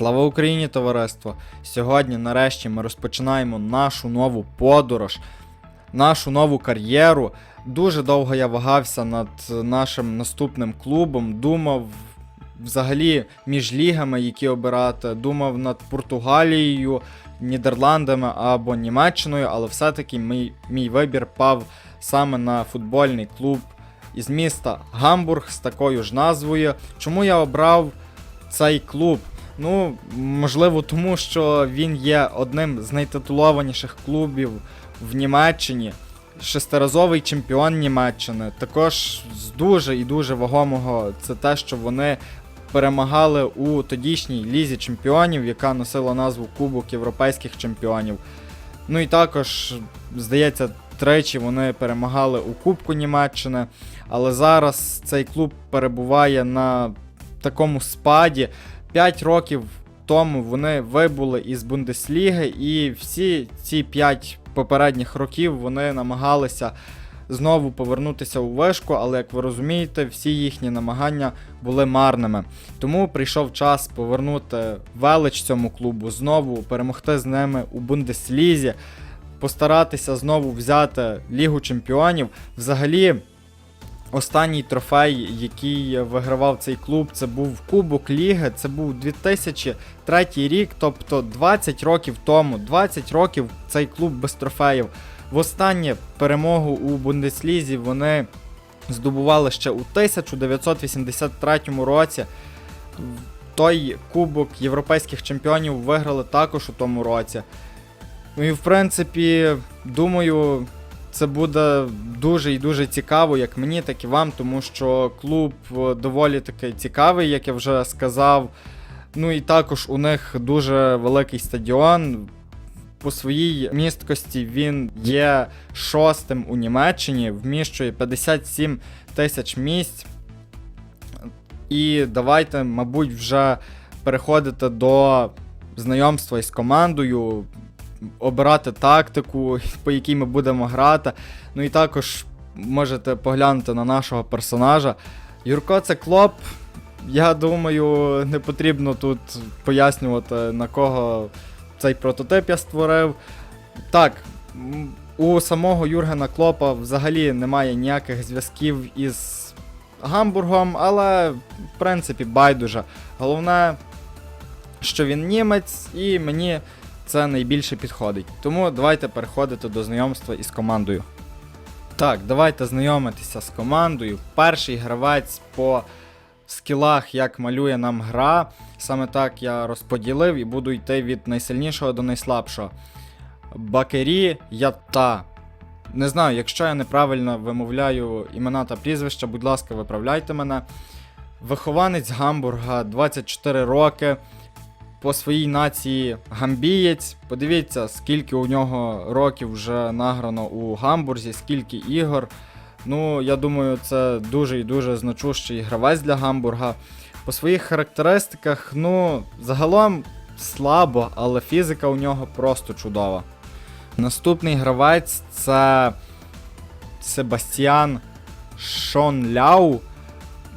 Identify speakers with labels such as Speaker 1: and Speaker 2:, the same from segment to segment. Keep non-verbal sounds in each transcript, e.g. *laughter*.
Speaker 1: Слава Україні, товариство! Сьогодні, нарешті, ми розпочинаємо нашу нову подорож, нашу нову кар'єру. Дуже довго я вагався над нашим наступним клубом, думав взагалі між лігами, які обирати, думав над Португалією, Нідерландами або Німеччиною, але все-таки мій, мій вибір пав саме на футбольний клуб із міста Гамбург з такою ж назвою. Чому я обрав цей клуб? Ну, можливо, тому що він є одним з найтитулованіших клубів в Німеччині, шестиразовий чемпіон Німеччини. Також з дуже і дуже вагомого це те, що вони перемагали у тодішній лізі чемпіонів, яка носила назву Кубок Європейських чемпіонів. Ну і також, здається, тричі вони перемагали у Кубку Німеччини. Але зараз цей клуб перебуває на такому спаді. 5 років тому вони вибули із Бундесліги, і всі ці 5 попередніх років вони намагалися знову повернутися у вишку, але як ви розумієте, всі їхні намагання були марними. Тому прийшов час повернути велич цьому клубу, знову перемогти з ними у Бундеслізі, постаратися знову взяти Лігу Чемпіонів. Взагалі. Останній трофей, який вигравав цей клуб, це був Кубок Ліги. Це був 2003 рік, тобто 20 років тому. 20 років цей клуб без трофеїв. Востаннє перемогу у Бундеслізі вони здобували ще у 1983 році. Той Кубок Європейських чемпіонів виграли також у тому році. Ну і в принципі, думаю, це буде дуже і дуже цікаво, як мені, так і вам, тому що клуб е, доволі таки цікавий, як я вже сказав. Ну і також у них дуже великий стадіон. По своїй місткості він є шостим у Німеччині, вміщує 57 тисяч місць. І давайте, мабуть, вже переходити до знайомства із командою, обирати тактику, *laughs* по якій ми будемо грати. Ну і також можете поглянути на нашого персонажа. Юрко це клоп. Я думаю, не потрібно тут пояснювати, на кого цей прототип я створив. Так, у самого Юргена Клопа взагалі немає ніяких зв'язків із Гамбургом, але в принципі байдуже. Головне, що він німець, і мені це найбільше підходить. Тому давайте переходити до знайомства із командою. Так, давайте знайомитися з командою. Перший гравець по скілах, як малює нам гра. Саме так я розподілив і буду йти від найсильнішого до найслабшого. Бакері Ята. Не знаю, якщо я неправильно вимовляю імена та прізвища, будь ласка, виправляйте мене. Вихованець Гамбурга, 24 роки. По своїй нації гамбієць. Подивіться, скільки у нього років вже награно у Гамбурзі, скільки ігор. Ну, я думаю, це дуже і дуже значущий гравець для Гамбурга. По своїх характеристиках, ну, загалом слабо, але фізика у нього просто чудова. Наступний гравець це Себастьян Шон Ляу.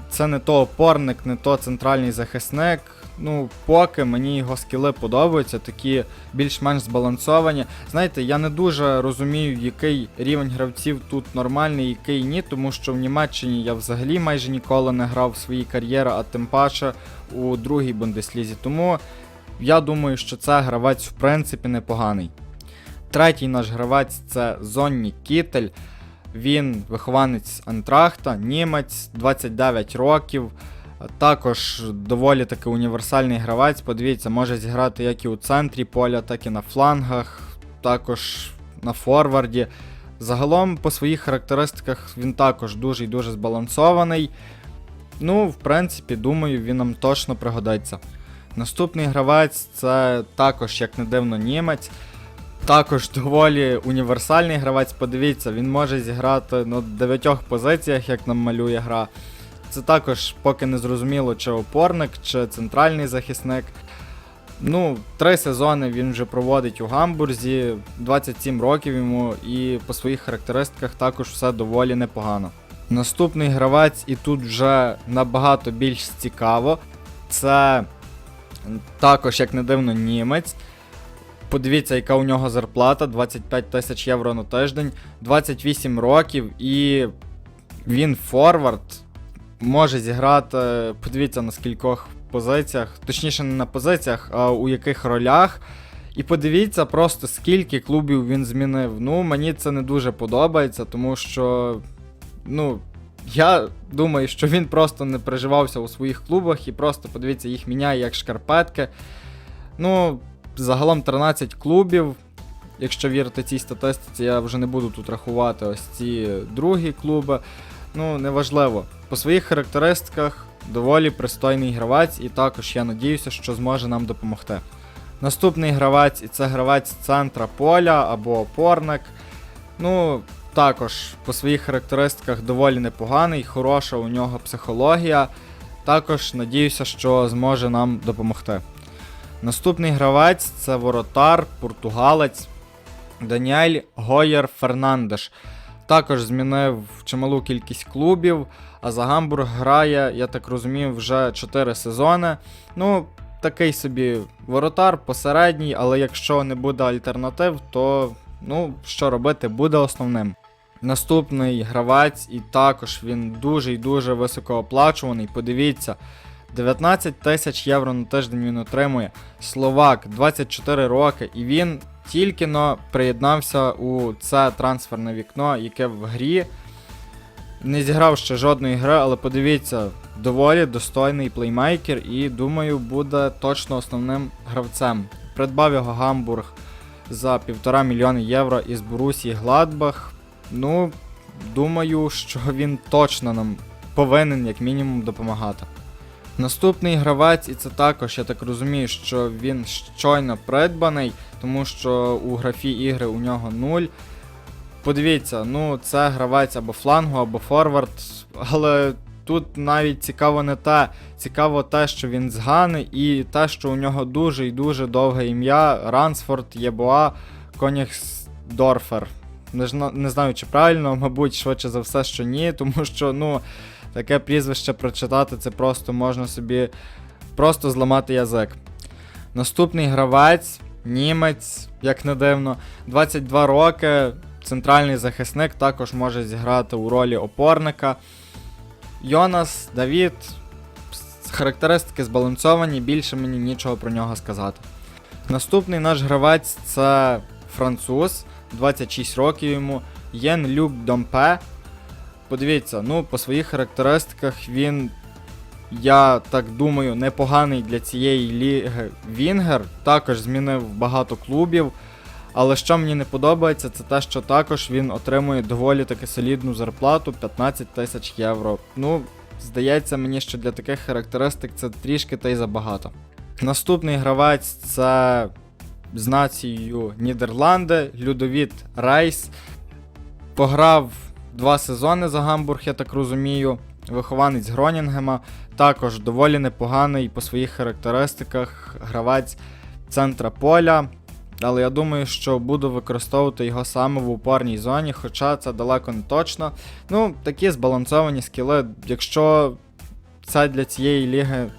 Speaker 1: Це не то опорник, не то центральний захисник. Ну, поки мені його скіли подобаються, такі більш-менш збалансовані. Знаєте, я не дуже розумію, який рівень гравців тут нормальний, який ні, тому що в Німеччині я взагалі майже ніколи не грав в своїй кар'єрі, а тим паче у другій Бундеслізі. Тому я думаю, що це гравець в принципі непоганий. Третій наш гравець це Зонні Кітель. Він вихованець Антрахта, німець, 29 років. Також доволі таки універсальний гравець. Подивіться, може зіграти як і у центрі поля, так і на флангах, також на форварді. Загалом, по своїх характеристиках, він також дуже і дуже збалансований. Ну, в принципі, думаю, він нам точно пригодиться. Наступний гравець це також, як не дивно, німець. Також доволі універсальний гравець, подивіться, він може зіграти на дев'ятьох позиціях, як нам малює гра. Це також поки не зрозуміло, чи опорник, чи центральний захисник. Ну, три сезони він вже проводить у Гамбурзі, 27 років йому, і по своїх характеристиках також все доволі непогано. Наступний гравець, і тут вже набагато більш цікаво, це Також, як не дивно, німець. Подивіться, яка у нього зарплата: 25 тисяч євро на тиждень, 28 років, і він форвард. Може зіграти, подивіться на скількох позиціях, точніше, не на позиціях, а у яких ролях. І подивіться просто, скільки клубів він змінив. Ну, мені це не дуже подобається, тому що, ну, я думаю, що він просто не приживався у своїх клубах і просто подивіться, їх міняє як шкарпетки. Ну, загалом 13 клубів. Якщо вірити цій статистиці, я вже не буду тут рахувати ось ці другі клуби. Ну, неважливо. По своїх характеристиках доволі пристойний гравець, і також я надіюся, що зможе нам допомогти. Наступний гравець, і це гравець центра поля або опорник. Ну, також по своїх характеристиках доволі непоганий, хороша у нього психологія. Також надіюся, що зможе нам допомогти. Наступний гравець це воротар, португалець Даніель Гоєр Фернандеш. Також змінив чималу кількість клубів, а за Гамбург грає, я так розумію, вже 4 сезони. Ну, такий собі воротар посередній, але якщо не буде альтернатив, то ну, що робити, буде основним. Наступний гравець, і також він дуже і дуже високооплачуваний. Подивіться, 19 тисяч євро на тиждень він отримує. Словак, 24 роки, і він тільки но приєднався у це трансферне вікно, яке в грі. Не зіграв ще жодної гри, але подивіться, доволі достойний плеймейкер і думаю, буде точно основним гравцем. Придбав його Гамбург за півтора мільйони євро із Борусії Гладбах. Ну, думаю, що він точно нам повинен, як мінімум, допомагати. Наступний гравець, і це також, я так розумію, що він щойно придбаний, тому що у графі ігри у нього 0. Подивіться, ну це гравець або флангу, або форвард, але тут навіть цікаво не те. Цікаво те, що він з і те, що у нього дуже і дуже довге ім'я Рансфорд Єбоа Конігсдорфер. Не знаю, чи правильно, мабуть, швидше за все, що ні, тому що, ну, таке прізвище прочитати, це просто можна собі просто зламати язик. Наступний гравець, німець, як не дивно, 22 роки, центральний захисник також може зіграти у ролі опорника. Йонас, Давід, характеристики збалансовані, більше мені нічого про нього сказати. Наступний наш гравець це француз, 26 років йому, Єн Люк Домпе. Подивіться, ну, по своїх характеристиках він, я так думаю, непоганий для цієї ліги Вінгер. Також змінив багато клубів. Але що мені не подобається, це те, що також він отримує доволі таки солідну зарплату 15 тисяч євро. Ну, здається мені, що для таких характеристик це трішки та й забагато. Наступний гравець це з нацією Нідерланди, Людовіт Рейс. Пограв два сезони за Гамбург, я так розумію. Вихованець Гронінгема. Також доволі непоганий по своїх характеристиках гравець центра поля. Але я думаю, що буду використовувати його саме в упорній зоні, хоча це далеко не точно. Ну, такі збалансовані скіли. Якщо це для цієї ліги.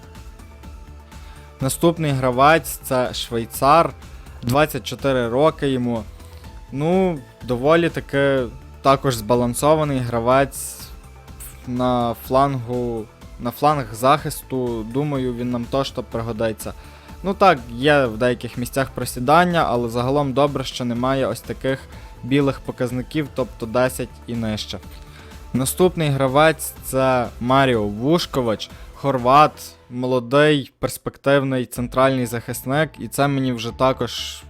Speaker 1: Наступний гравець це швейцар, 24 роки йому. Ну, доволі таки також збалансований гравець на флангу. На фланг захисту, думаю, він нам точно пригодиться. Ну так, є в деяких місцях просідання, але загалом добре, що немає ось таких білих показників, тобто 10 і нижче. Наступний гравець це Маріо Вушкович, хорват, молодий, перспективний центральний захисник, і це мені вже також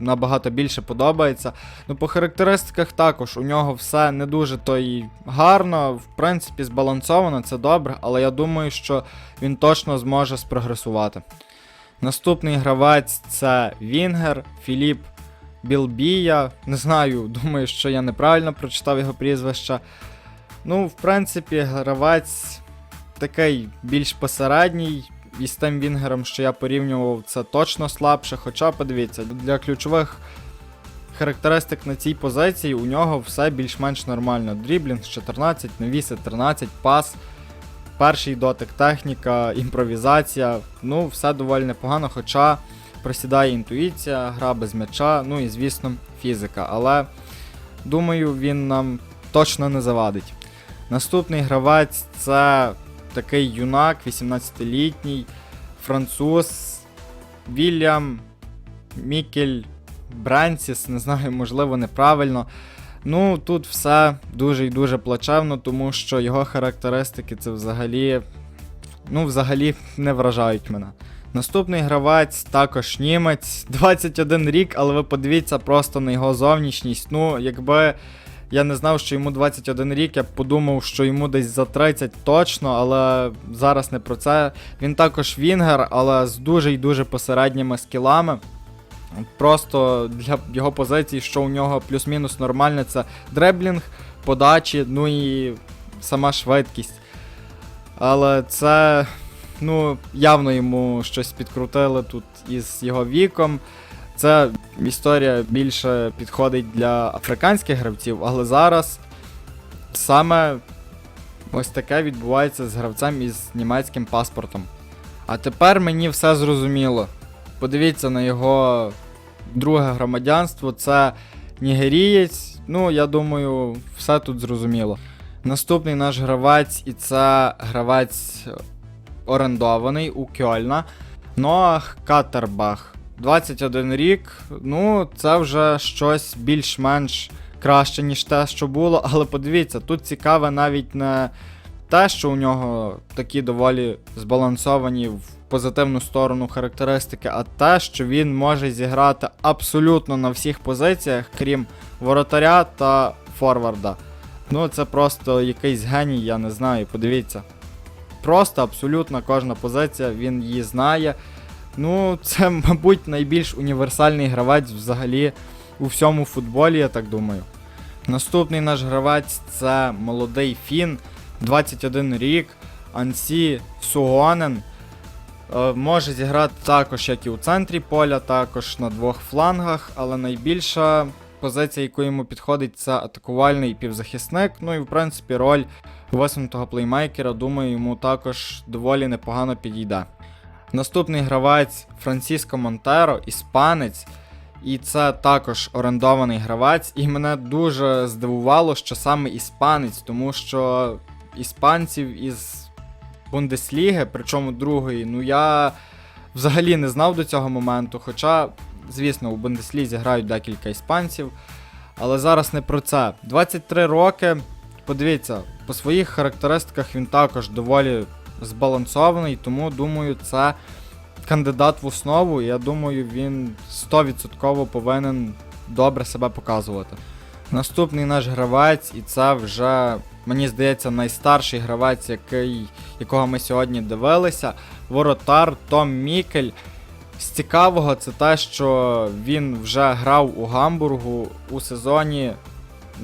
Speaker 1: набагато більше подобається. Ну, по характеристиках також у нього все не дуже то й гарно, в принципі, збалансовано, це добре, але я думаю, що він точно зможе спрогресувати. Наступний гравець це Вінгер Філіп Білбія. Не знаю, *laughs* думаю, що я неправильно прочитав його прізвище. Ну, в принципі, гравець такий більш посередній. І з тим Вінгером, що я порівнював, це точно слабше. Хоча, подивіться, для ключових характеристик на цій позиції у нього все більш-менш нормально. Дріблінг 14, навіси 13, пас. перший дотик, техніка, імпровізація. Ну, все доволі непогано, хоча просідає інтуїція, гра без м'яча, ну і звісно, фізика. Але думаю, він нам точно не завадить. Наступний гравець це такий юнак, 18-літній, француз Вільям Мікель Бренсіс, не знаю, можливо, неправильно. Ну, тут все дуже і дуже плачевно, тому що його характеристики це взагалі. Ну, взагалі не вражають мене. Наступний гравець також німець, 21 рік, але ви подивіться просто на його зовнішність. Ну, якби я не знав, що йому 21 рік, я подумав, що йому десь за 30 точно, але зараз не про це. Він також вінгер, але з дуже і дуже посередніми скілами. Просто для його позиції, що у нього плюс-мінус нормальне, це дреблінг, подачі, ну і сама швидкість. Але це, ну, явно йому щось підкрутили тут із його віком. Це історія більше підходить для африканських гравців, але зараз саме ось таке відбувається з гравцем із німецьким паспортом. А тепер мені все зрозуміло. Подивіться на його друге громадянство, це нігерієць. Ну, я думаю, все тут зрозуміло. Наступний наш гравець, і це гравець орендований у Кьольна. Ноах Катербах. 21 рік. Ну, це вже щось більш-менш краще, ніж те, що було. Але подивіться, тут цікаве навіть не те, що у нього такі доволі збалансовані в позитивну сторону характеристики, а те, що він може зіграти абсолютно на всіх позиціях, крім воротаря та форварда. Ну, це просто якийсь геній, я не знаю, подивіться. Просто абсолютно кожна позиція, він її знає. Ну, це, *laughs* мабуть, найбільш універсальний гравець взагалі у всьому футболі, я так думаю. Наступний наш гравець це молодий Фін, 21 рік, Ансі Сугонен. Е, Може зіграти також, як і у центрі поля, також на двох флангах, але найбільша позиція, яку йому підходить, це атакувальний півзахисник. Ну і в принципі роль висунутого плеймейкера, думаю, йому також доволі непогано підійде. Наступний гравець Франциско Монтеро, іспанець. І це також орендований гравець. І мене дуже здивувало, що саме іспанець, тому що іспанців із Бундесліги, причому другої, ну я взагалі не знав до цього моменту. Хоча, звісно, у Бундеслізі грають декілька іспанців. Але зараз не про це. 23 роки. Подивіться, по своїх характеристиках він також доволі збалансований, тому думаю, це кандидат в основу. Я думаю, він 100% повинен добре себе показувати. Наступний наш гравець, і це вже, мені здається, найстарший гравець, який, якого ми сьогодні дивилися. Воротар Том Мікель. З цікавого це те, що він вже грав у Гамбургу у сезоні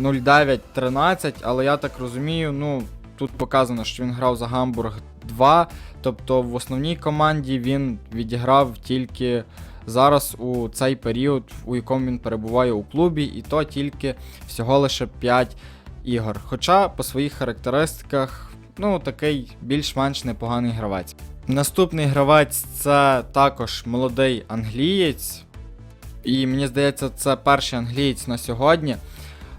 Speaker 1: 09-13, але я так розумію, ну тут показано, що він грав за Гамбург 2, тобто в основній команді він відіграв тільки зараз у цей період, у якому він перебуває у клубі, і то тільки всього лише 5 ігор. Хоча по своїх характеристиках, ну, такий більш-менш непоганий гравець. Наступний гравець це також молодий англієць. І мені здається, це перший англієць на сьогодні.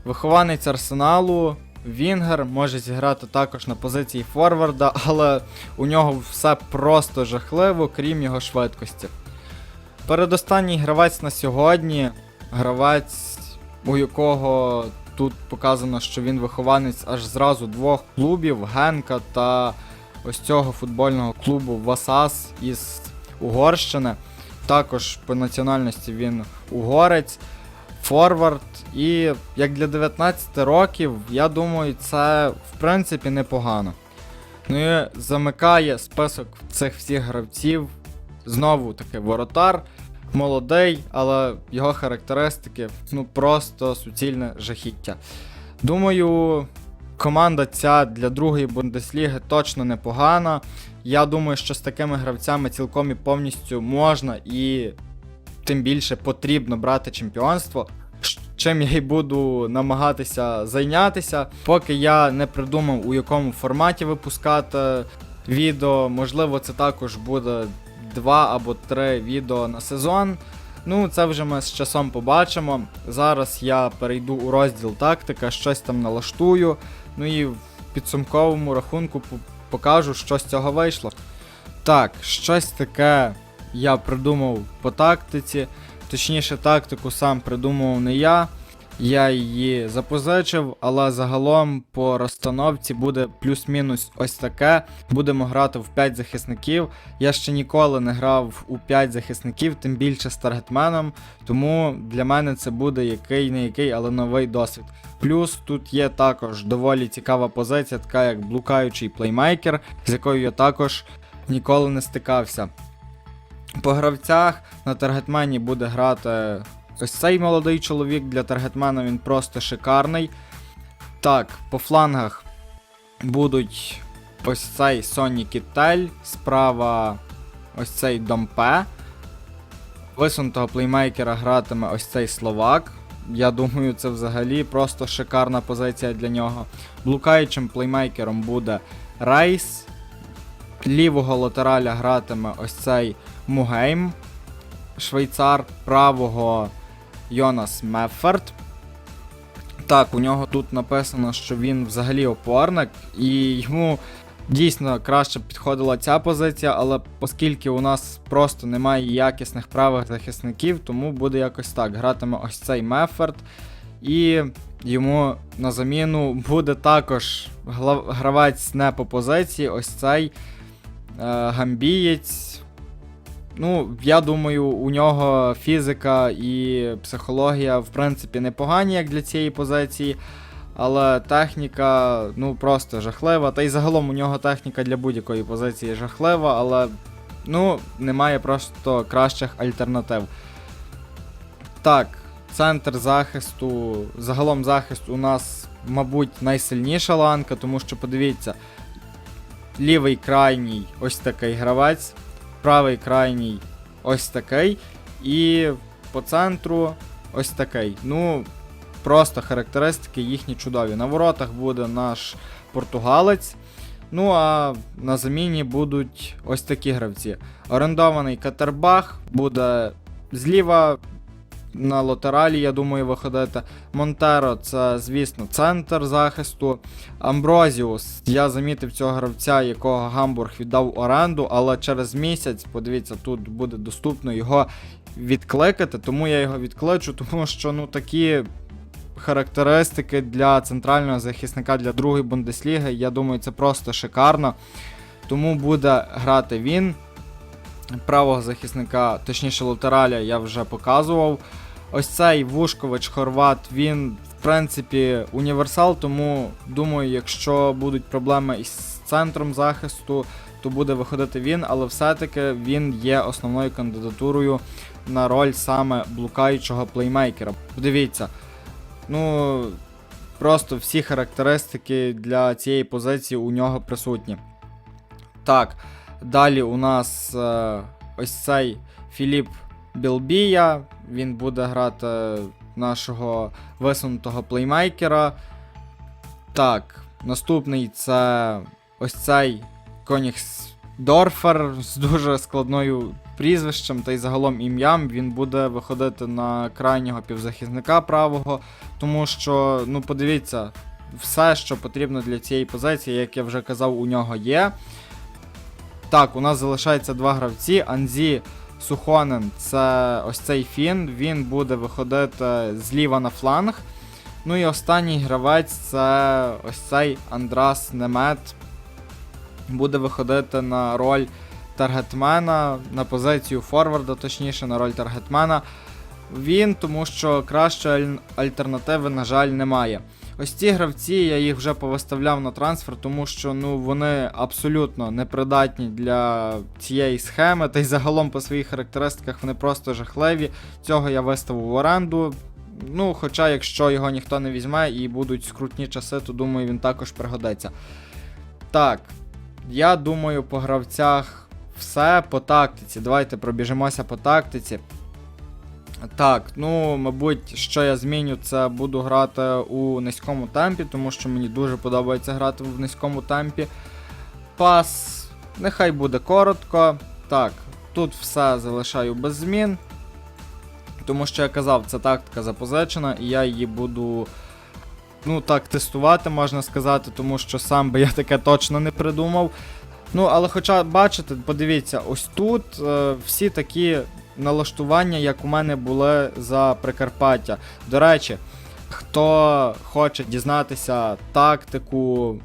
Speaker 1: Вихованець арсеналу, Вінгер може зіграти також на позиції форварда, але у нього все просто жахливо, крім його швидкості. Передостанній гравець на сьогодні гравець, у якого тут показано, що він вихованець аж зразу двох клубів Генка та ось цього футбольного клубу Васас із Угорщини. Також по національності він угорець, форвард. І як для 19 років, я думаю, це в принципі непогано. Ну і замикає список цих всіх гравців. Знову таки воротар, молодий, але його характеристики ну просто суцільне жахіття. Думаю, команда ця для другої Бундесліги точно непогана. Я думаю, що з такими гравцями цілком і повністю можна і тим більше потрібно брати чемпіонство. Чим я й буду намагатися зайнятися, поки я не придумав, у якому форматі випускати відео. Можливо, це також буде два або три відео на сезон. Ну, це вже ми з часом побачимо. Зараз я перейду у розділ тактика, щось там налаштую. Ну і в підсумковому рахунку покажу, що з цього вийшло. Так, щось таке я придумав по тактиці. Точніше, тактику сам придумав не я. Я її запозичив, але загалом по розстановці буде плюс-мінус ось таке. Будемо грати в 5 захисників. Я ще ніколи не грав у 5 захисників, тим більше з таргетменом. Тому для мене це буде який не який, але новий досвід. Плюс тут є також доволі цікава позиція, така як блукаючий плеймейкер, з якою я також ніколи не стикався. По гравцях на таргетмені буде грати ось цей молодий чоловік для таргетмена він просто шикарний. Так, по флангах будуть ось цей Соні Кітель, справа ось цей Домпе. Висунутого плеймейкера гратиме ось цей Словак. Я думаю, це взагалі просто шикарна позиція для нього. Блукаючим плеймейкером буде Рейс. Лівого латераля гратиме ось цей Мугейм. Швейцар правого Йонас Мефферт. Так, у нього тут написано, що він взагалі опорник, і йому дійсно краще підходила ця позиція, але оскільки у нас просто немає якісних правих захисників, тому буде якось так. Гратиме ось цей Мефферт. І йому на заміну буде також гравець не по позиції, ось цей е, гамбієць. Ну, я думаю, у нього фізика і психологія, в принципі, непогані, як для цієї позиції. Але техніка, ну, просто жахлива. Та й загалом у нього техніка для будь-якої позиції жахлива, але ну, немає просто кращих альтернатив. Так, центр захисту, загалом захист у нас, мабуть, найсильніша ланка, тому що подивіться, лівий крайній ось такий гравець, правий крайній ось такий, і по центру ось такий. Ну, просто характеристики їхні чудові. На воротах буде наш португалець. Ну а на заміні будуть ось такі гравці. Орендований Катербах буде зліва на латералі, я думаю, виходити. Монтеро це, звісно, центр захисту. Амброзіус. Я замітив цього гравця, якого Гамбург віддав оренду, але через місяць, подивіться, тут буде доступно його відкликати, тому я його відкличу, тому що ну такі характеристики для центрального захисника для другої Бундесліги, я думаю, це просто шикарно. Тому буде грати він. Правого захисника, точніше латераля, я вже показував. Ось цей Вушкович Хорват, він, в принципі, універсал, тому думаю, якщо будуть проблеми із центром захисту, то буде виходити він, але все-таки він є основною кандидатурою на роль саме блукаючого плеймейкера. Подивіться, ну просто всі характеристики для цієї позиції у нього присутні. Так, далі у нас е, ось цей Філіп Білбія. Він буде грати нашого висунутого плеймейкера. Так, наступний це ось цей Конігс Дорфер з дуже складною прізвищем та й загалом ім'ям. Він буде виходити на крайнього півзахисника правого, тому що, ну, подивіться, все, що потрібно для цієї позиції, як я вже казав, у нього є. Так, у нас залишається два гравці. Анзі Сухонен це ось цей фін. Він буде виходити зліва на фланг. Ну і останній гравець це ось цей Андрас Немет. Буде виходити на роль таргетмена, на позицію форварда, точніше, на роль таргетмена. Він, тому що кращої аль- альтернативи, на жаль, немає. Ось ці гравці, я їх вже повиставляв на трансфер, тому що ну, вони абсолютно непридатні для цієї схеми, та й загалом по своїх характеристиках вони просто жахливі. Цього я виставив в оренду. Ну, хоча, якщо його ніхто не візьме і будуть скрутні часи, то думаю, він також пригодиться. Так, я думаю, по гравцях все по тактиці. Давайте пробіжимося по тактиці. Так, ну, мабуть, що я зміню, це буду грати у низькому темпі, тому що мені дуже подобається грати в низькому темпі. Пас Нехай буде коротко. Так, тут все залишаю без змін. Тому що я казав, це тактика запозичена, і я її буду. Ну, так, тестувати, можна сказати, тому що сам би я таке точно не придумав. Ну, але хоча, бачите, подивіться, ось тут е, всі такі налаштування, як у мене були за Прикарпаття. До речі, хто хоче дізнатися тактику,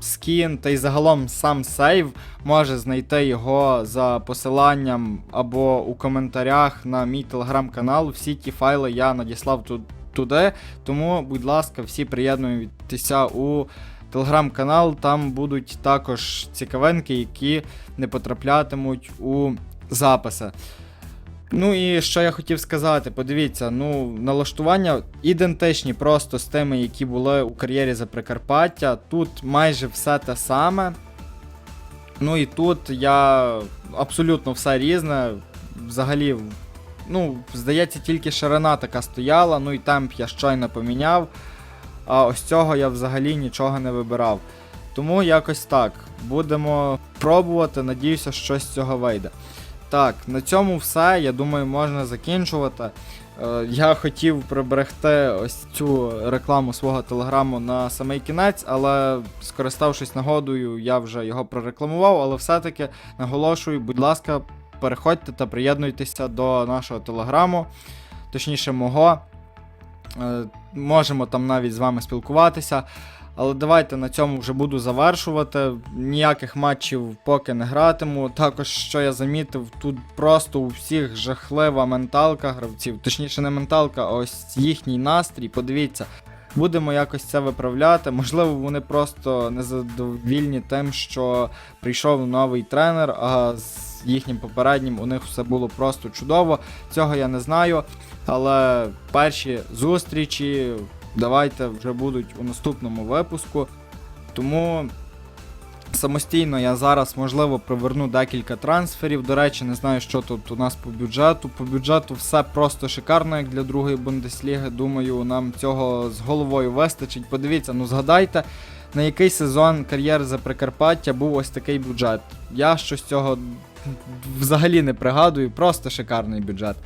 Speaker 1: скін та й загалом сам сейв, може знайти його за посиланням або у коментарях на мій телеграм-канал. Всі ті файли я надіслав тут, туди. Тому, будь ласка, всі приєднуйтеся у телеграм-канал. Там будуть також цікавинки, які не потраплятимуть у записи. Ну і що я хотів сказати, подивіться, ну, налаштування ідентичні просто з тими, які були у кар'єрі за Прикарпаття. Тут майже все те саме. Ну і тут я абсолютно все різне. Взагалі, ну, здається, тільки ширина така стояла, ну і темп я щойно поміняв. А ось цього я взагалі нічого не вибирав. Тому якось так. Будемо пробувати, надіюся, щось з цього вийде. Так, на цьому все. Я думаю, можна закінчувати. Е, я хотів приберегти ось цю рекламу свого телеграму на самий кінець, але скориставшись нагодою, я вже його прорекламував, але все-таки наголошую, будь ласка, переходьте та приєднуйтеся до нашого телеграму, точніше, мого. Е, Можемо там навіть з вами спілкуватися. Але давайте на цьому вже буду завершувати. Ніяких матчів поки не гратиму. Також, що я замітив, тут просто у всіх жахлива менталка гравців. Точніше, не менталка, а ось їхній настрій. Подивіться, будемо якось це виправляти. Можливо, вони просто незадовільні тим, що прийшов новий тренер, а їхнім попереднім у них все було просто чудово. Цього я не знаю. Але перші зустрічі давайте вже будуть у наступному випуску. Тому самостійно я зараз, можливо, приверну декілька трансферів. До речі, не знаю, що тут у нас по бюджету. По бюджету все просто шикарно, як для другої Бундесліги. Думаю, нам цього з головою вистачить. Подивіться, ну згадайте, на який сезон кар'єр за Прикарпаття був ось такий бюджет. Я щось цього взагалі не пригадую, просто шикарний бюджет.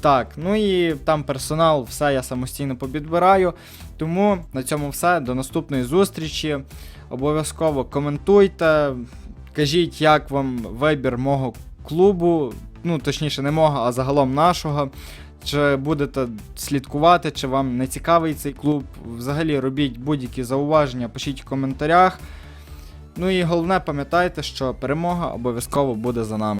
Speaker 1: Так, ну і там персонал, все я самостійно побідбираю. Тому на цьому все. До наступної зустрічі. Обов'язково коментуйте, кажіть, як вам вибір мого клубу. Ну, точніше, не мого, а загалом нашого. Чи будете слідкувати, чи вам не цікавий цей клуб. Взагалі робіть будь-які зауваження, пишіть в коментарях. Ну і головне, пам'ятайте, що перемога обов'язково буде за нами.